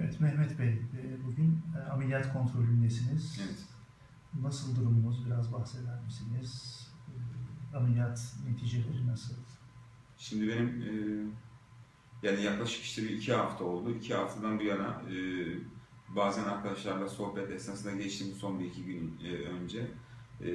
Evet Mehmet Bey, e, bugün e, ameliyat kontrolündesiniz. Evet. Nasıl durumunuz? Biraz bahseder misiniz? E, Ameliyat neticeleri nasıl? Şimdi benim e, yani yaklaşık işte bir iki hafta oldu. İki haftadan bu yana e, bazen arkadaşlarla sohbet esnasında geçtiğim son bir iki gün e, önce e,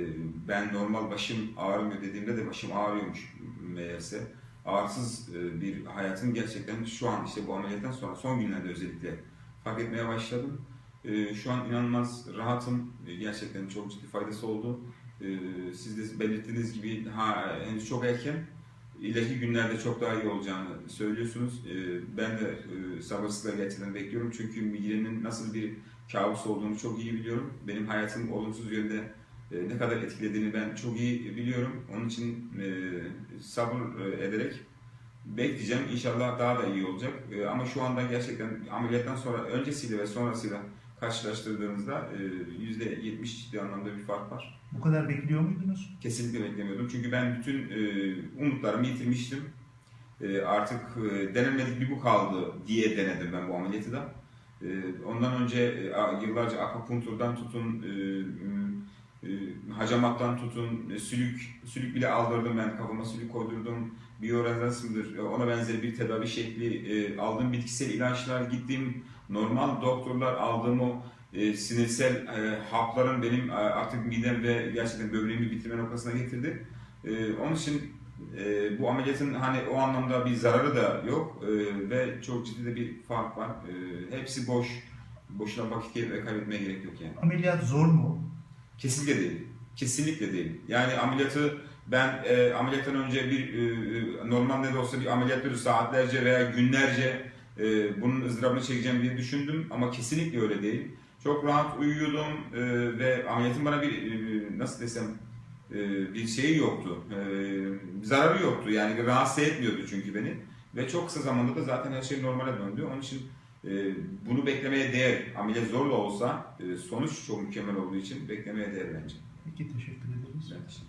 ben normal başım ağrımıyor dediğimde de başım ağrıyormuş meğerse. Ağrısız e, bir hayatın gerçekten şu an işte bu ameliyattan sonra son günlerde özellikle fark etmeye başladım. E, şu an inanılmaz rahatım. E, gerçekten çok ciddi faydası oldu. E, siz de belirttiğiniz gibi ha, henüz çok erken ileriki günlerde çok daha iyi olacağını söylüyorsunuz. Ee, Ben de e, sabırsızlıkla gerçekten bekliyorum çünkü migrenin nasıl bir kabus olduğunu çok iyi biliyorum. Benim hayatımı olumsuz yönde e, ne kadar etkilediğini ben çok iyi biliyorum. Onun için e, sabır e, ederek bekleyeceğim. İnşallah daha da iyi olacak. E, Ama şu anda gerçekten ameliyattan sonra öncesiyle ve sonrasıyla karşılaştırdığınızda e, %70 ciddi anlamda bir fark var. Bu kadar bekliyor muydunuz? Kesinlikle beklemiyordum. Çünkü ben bütün e, umutlarımı yitirmiştim. E, artık e, denemedik bir bu kaldı diye denedim ben bu ameliyatı da. E, ondan önce e, yıllarca akupunkturdan tutun, e, hacamattan tutun, e, sülük, sülük bile aldırdım ben, kafama sülük koydurdum. Biyorezasımdır, e, ona benzer bir tedavi şekli, e, aldığım bitkisel ilaçlar, gittiğim normal doktorlar, aldığım o e, sinirsel e, hapların benim e, artık midem ve gerçekten böbreğimi bitirme noktasına getirdi. E, onun için e, bu ameliyatın hani o anlamda bir zararı da yok e, ve çok ciddi de bir fark var. E, hepsi boş. Boşuna vakit kay- kaybetmeye gerek yok yani. Ameliyat zor mu? Kesinlikle değil. Kesinlikle değil. Yani ameliyatı ben e, ameliyattan önce bir e, normal ne de olsa bir ameliyat bir saatlerce veya günlerce e, bunun ızdırabını çekeceğim diye düşündüm ama kesinlikle öyle değil. Çok rahat uyuyordum e, ve ameliyatın bana bir e, nasıl desem e, bir şeyi yoktu. E, zararı yoktu yani rahatsız etmiyordu çünkü beni. Ve çok kısa zamanda da zaten her şey normale döndü. Onun için e, bunu beklemeye değer. Ameliyat zor da olsa e, sonuç çok mükemmel olduğu için beklemeye değer bence. Nikita, şefkine de